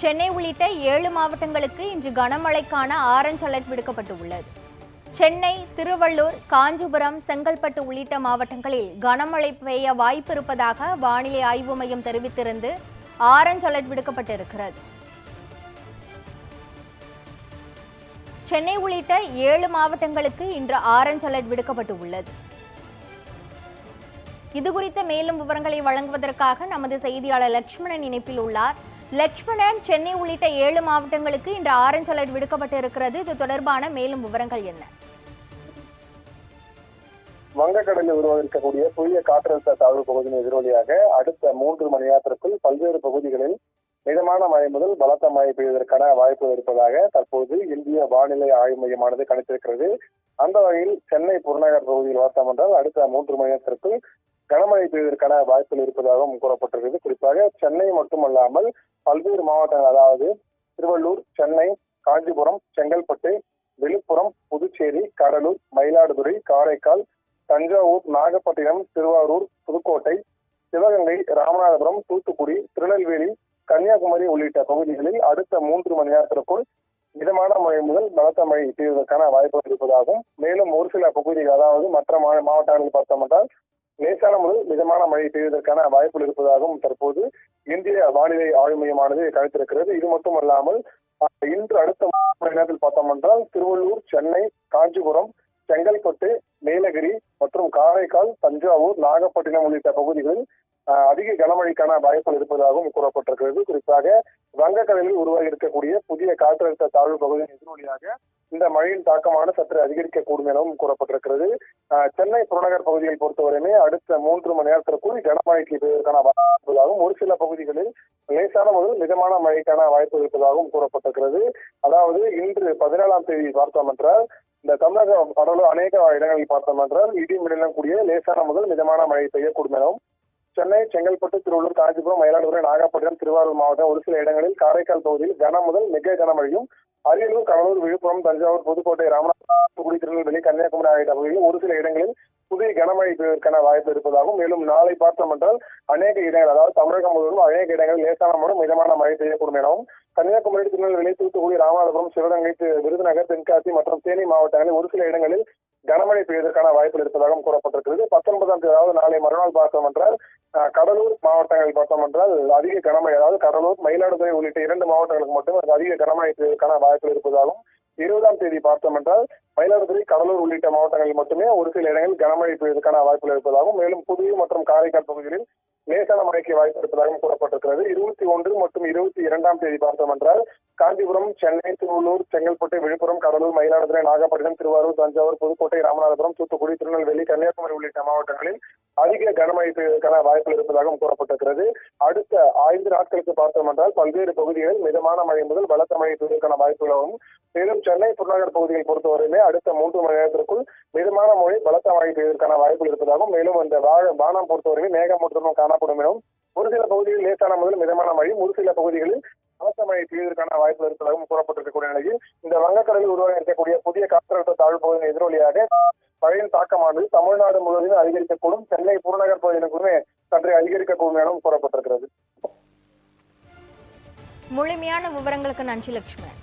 சென்னை உள்ளிட்ட ஏழு மாவட்டங்களுக்கு இன்று கனமழைக்கான ஆரஞ்ச் அலர்ட் விடுக்கப்பட்டுள்ளது. சென்னை திருவள்ளூர் காஞ்சிபுரம் செங்கல்பட்டு உள்ளிட்ட மாவட்டங்களில் கனமழை பெய்ய வாய்ப்பு இருப்பதாக வானிலை ஆய்வு மையம் தெரிவித்திருந்து ஆரஞ்ச் அலர்ட் விடுக்கப்பட்டிருக்கிறது. சென்னை உள்ளிட்ட ஏழு மாவட்டங்களுக்கு இன்று ஆரஞ்ச் அலர்ட் விடுக்கப்பட்டு உள்ளது இதுகுறித்த மேலும் விவரங்களை வழங்குவதற்காக நமது செய்தியாளர் லட்சுமணன் இணைப்பில் உள்ளார். லட்சுமணன் சென்னை உள்ளிட்ட ஏழு மாவட்டங்களுக்கு இன்று ஆரஞ்ச் அலர்ட் விடுக்கப்பட்டு இருக்கிறது இது தொடர்பான மேலும் விவரங்கள் என்ன? வங்கக்கடலில் உருவாகிருக்கக்கூடிய புதிய காற்றழுத்த தாழ்வு பகுதியின் எதிரொலியாக அடுத்த மூன்று மணி நேரத்திற்குள் பல்வேறு பகுதிகளில் மிதமான மழை முதல் பலத்த மழை பெய்வதற்கான வாய்ப்பு இருப்பதாக தற்போது இந்திய வானிலை ஆய்வு மையமானது கணித்திருக்கிறது. அந்த வகையில் சென்னை புறநகர் பகுதியில் பார்த்தோம் என்றால் அடுத்த மூன்று மணி நேரத்திற்குள் கனமழை பெய்வதற்கான வாய்ப்புகள் இருப்பதாகவும் கூறப்பட்டிருக்கிறது. குறிப்பாக சென்னை மட்டுமல்லாமல் பல்வேறு மாவட்டங்கள் அதாவது திருவள்ளூர் சென்னை காஞ்சிபுரம் செங்கல்பட்டு விழுப்புரம் புதுச்சேரி கடலூர் மயிலாடுதுறை காரைக்கால் தஞ்சாவூர் நாகப்பட்டினம் திருவாரூர் புதுக்கோட்டை சிவகங்கை ராமநாதபுரம் தூத்துக்குடி திருநெல்வேலி கன்னியாகுமரி உள்ளிட்ட பகுதிகளில் அடுத்த மூன்று மணி நேரத்திற்குள் மிதமான மழை முதல் பலத்த மழை பெய்வதற்கான வாய்ப்புகள் இருப்பதாகவும் மேலும் ஒரு சில பகுதிகள் அதாவது மற்ற மா- மாவட்டங்களில் பார்த்தோம் என்றால் லேசான முதல் மிதமான மழை பெய்வதற்கான வாய்ப்புகள் இருப்பதாகவும் தற்போது இந்திய வானிலை ஆய்வு மையமானது கணித்திருக்கிறது இது மட்டுமல்லாமல் இன்று அடுத்த மணி நேரத்தில் பார்த்தோம் என்றால் திருவள்ளூர் சென்னை காஞ்சிபுரம் செங்கல்பட்டு நீலகிரி மற்றும் காரைக்கால் தஞ்சாவூர் நாகப்பட்டினம் உள்ளிட்ட பகுதிகளில் அஹ், அதிக கனமழைக்கான வாய்ப்புகள் இருப்பதாகவும் கூறப்பட்டிருக்கிறது. குறிப்பாக வங்கக்கடலில் உருவாகி இருக்கக்கூடிய புதிய காற்றழுத்த தாழ்வு பகுதியின் எதிரொலியாக இந்த மழையின் தாக்கமான சற்று அதிகரிக்கக்கூடும் எனவும் கூறப்பட்டிருக்கிறது. சென்னை புறநகர் பகுதியை பொறுத்தவரையுமே அடுத்த மூன்று மணி நேரத்திற்குள் கனமழைக்கு பெய்வதற்கான வாய்ப்பு இருப்பதாகவும் ஒரு சில பகுதிகளில் லேசான முதல் மிதமான மழைக்கான வாய்ப்பு இருப்பதாகவும் கூறப்பட்டிருக்கிறது. அதாவது இன்று பதினேழாம் தேதி பார்த்தோம் என்றால் இந்த தமிழக கடலூர் அநேக இடங்களில் பார்த்தோம் என்றால் இடி மிடலம் கூடிய லேசான முதல் மிதமான மழை பெய்யக்கூடும் எனவும் சென்னை செங்கல்பட்டு திருவள்ளூர் காஞ்சிபுரம் மயிலாடுதுறை நாகப்பட்டினம் திருவாரூர் மாவட்டம் ஒரு சில இடங்களில் காரைக்கால் பகுதியில் கன முதல் மிக கனமழையும் அரியலூர் கடலூர் விழுப்புரம் தஞ்சாவூர் புதுக்கோட்டை ராமநாதபுரம் தூத்துக்குடி திருநெல்வேலி கன்னியாகுமரி ஆகிய பகுதிகளில் ஒரு சில இடங்களில் புதிய கனமழை பெய்வதற்கான வாய்ப்பு இருப்பதாகவும் மேலும் நாளை பார்த்தோம் என்றால் அநேக இடங்கள் அதாவது தமிழகம் முழுவதும் அநேக இடங்களில் லேசான முதல் மிதமான மழை பெய்யக்கூடும் எனவும் கன்னியாகுமரி திருநெல்வேலி தூத்துக்குடி ராமநாதபுரம் சிவகங்கை விருதுநகர் தென்காசி மற்றும் தேனி மாவட்டங்களில் ஒரு சில இடங்களில் கனமழை பெய்வதற்கான வாய்ப்புகள் இருப்பதாகவும் கூறப்பட்டிருக்கிறது. பத்தொன்பதாம் தேதி அதாவது நாளை மறுநாள் பார்த்தோம் என்றால் கடலூர் மாவட்டங்கள் பார்த்தோம் என்றால் அதிக கனமழை அதாவது கடலூர் மயிலாடுதுறை உள்ளிட்ட இரண்டு மாவட்டங்களுக்கு மட்டும் அதிக கனமழை பெய்வதற்கான வாய்ப்புகள் இருப்பதாகவும் இருபதாம் தேதி பார்த்தோம் என்றால் மயிலாடுதுறை கடலூர் உள்ளிட்ட மாவட்டங்களில் மட்டுமே ஒரு சில இடங்களில் கனமழை பெய்வதற்கான வாய்ப்புகள் இருப்பதாகவும் மேலும் புதுவை மற்றும் காரைக்கால் பகுதிகளில் லேசான மழைக்கு வாய்ப்பு இருப்பதாகவும் கூறப்பட்டிருக்கிறது. இருபத்தி ஒன்று மற்றும் இருபத்தி இரண்டாம் தேதி பார்த்தோம் என்றால் காஞ்சிபுரம் சென்னை திருவள்ளூர் செங்கல்பட்டு விழுப்புரம் கடலூர் மயிலாடுதுறை நாகப்பட்டினம் திருவாரூர் தஞ்சாவூர் புதுக்கோட்டை ராமநாதபுரம் தூத்துக்குடி திருநெல்வேலி கன்னியாகுமரி உள்ளிட்ட மாவட்டங்களில் அதிக கனமழை பெய்வதற்கான வாய்ப்புகள் இருப்பதாகவும் கூறப்பட்டிருக்கிறது. அடுத்த ஐந்து நாட்களுக்கு பார்த்தோம் என்றால் பல்வேறு பகுதிகளில் மிதமான மழை முதல் பலத்த மழை பெய்வதற்கான வாய்ப்புகளாகவும் மேலும் சென்னை புறநகர் பகுதியை பொறுத்தவரையிலே அடுத்த மூன்று மணி நேரத்திற்குள் மிதமான மழை பலத்த மழை பெய்வதற்கான வாய்ப்புகள் இருப்பதாகவும் மேலும் அந்த வானம் பொறுத்தவரையில் மேகமூட்டமும் காணப்படும் எனவும் ஒரு சில பகுதிகளில் லேசான முதல் மிதமான மழை ஒரு சில பகுதிகளில் பலத்த மழை பெய்வதற்கான வாய்ப்பு இருப்பதாகவும் கூறப்பட்டிருக்கக்கூடிய நிலையில் இந்த வங்கக்கடலில் உருவாக இருக்கக்கூடிய புதிய காற்றழுத்த தாழ்வு பகுதியின் எதிரொலியாக மழையின் தாக்கமானது தமிழ்நாடு முழுவதும் அதிகரிக்கக்கூடும் சென்னை புறநகர் பகுதிகளுக்குமே சற்றே அதிகரிக்கக்கூடும் எனவும் கூறப்பட்டிருக்கிறது. முழுமையான விவரங்களுக்கு நன்றி லட்சுமணன்